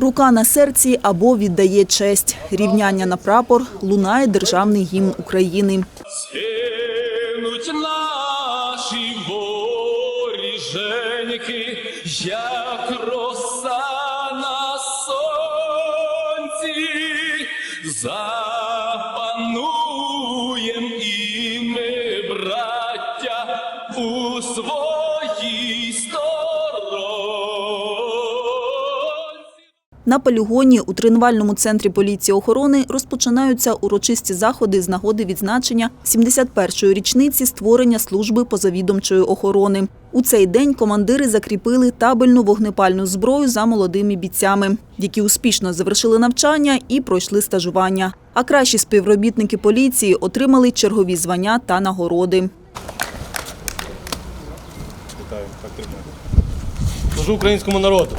Рука на серці або віддає честь. Рівняння на прапор лунає державний гімн України. Наші воріженьки, як роса на сонці, запануєм і ми, браття, у своїй сторонці. На полігоні у тренувальному центрі поліції охорони розпочинаються урочисті заходи з нагоди відзначення 71-ї річниці створення служби позавідомчої охорони. У цей день командири закріпили табельну вогнепальну зброю за молодими бійцями, які успішно завершили навчання і пройшли стажування. А кращі співробітники поліції отримали чергові звання та нагороди. Вітаю. Служу українському народу.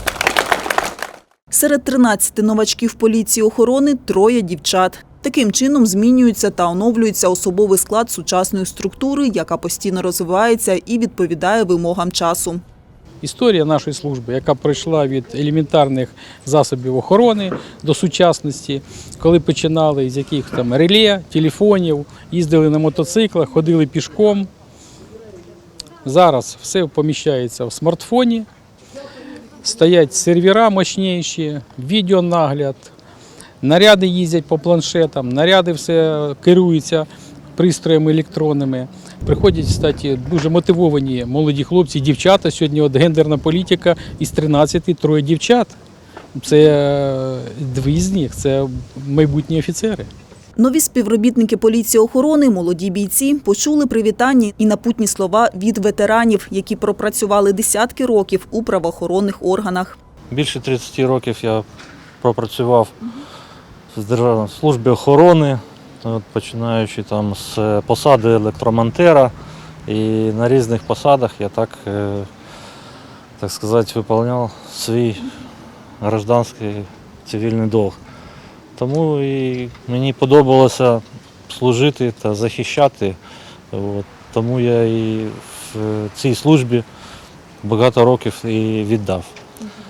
Серед 13 новачків поліції охорони троє дівчат. Таким чином змінюється та оновлюється особовий склад сучасної структури, яка постійно розвивається і відповідає вимогам часу. Історія нашої служби, яка пройшла від елементарних засобів охорони до сучасності, коли починали з яких там реле, телефонів, їздили на мотоциклах, ходили пішком. Зараз все поміщається в смартфоні, стоять сервера мощніші, відеонагляд, наряди їздять по планшетам, наряди все керуються пристроями електронними. Приходять, кстати, дуже мотивовані молоді хлопці, дівчата. Сьогодні от гендерна політика із 13 троє дівчат. Це е, дві з них, це майбутні офіцери. Нові співробітники поліції охорони, молоді бійці, почули привітання і напутні слова від ветеранів, які пропрацювали десятки років у правоохоронних органах. Більше 30 років я пропрацював в Державній службі охорони, починаючи там з посади електромонтера. І на різних посадах я так, е, так сказати, виконував свій гражданський цивільний долг. Тому і мені подобалося служити та захищати. От, тому я і в цій службі багато років і віддав.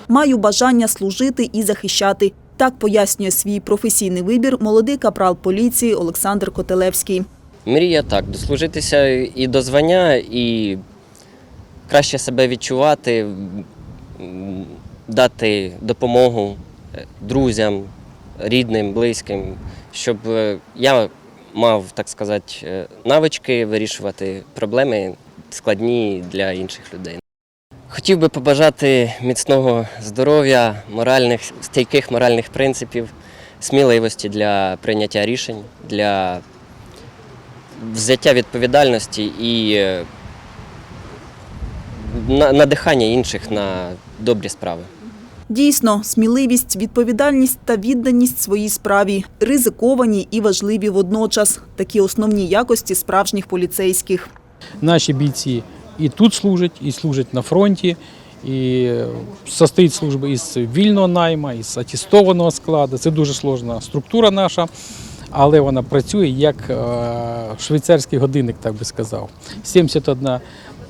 Маю бажання служити і захищати. Так пояснює свій професійний вибір молодий капрал поліції Олександр Котелевський. Мрія так, дослужитися і до звання, і краще себе відчувати, дати допомогу е, друзям, рідним, близьким, щоб е, я мав, так сказати, е, навички вирішувати проблеми складні для інших людей. Хотів би побажати міцного здоров'я, моральних, стійких моральних принципів, сміливості для прийняття рішень, для взяття відповідальності і е, надихання інших на добрі справи. Дійсно, сміливість, відповідальність та відданість своїй справі ризиковані і важливі водночас. Такі основні якості справжніх поліцейських. Наші бійці і тут служать, і служать на фронті, і е, состоїть служба із вільного найма, із атестованого складу. Це дуже сложна структура наша, але вона працює як е, швейцарський годинник, так би сказав. 71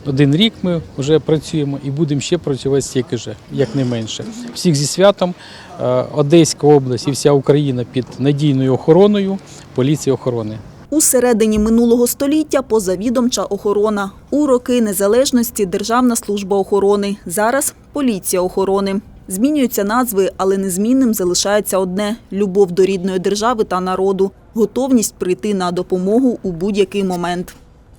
один рік ми вже працюємо і будемо ще працювати стільки ж, як не менше. Всіх зі святом Е, Одеська область і вся Україна під надійною охороною поліції охорони. У середині минулого століття позавідомча охорона. У роки незалежності Державна служба охорони. Зараз поліція охорони. Змінюються назви, але незмінним залишається одне любов до рідної держави та народу, готовність прийти на допомогу у будь-який момент.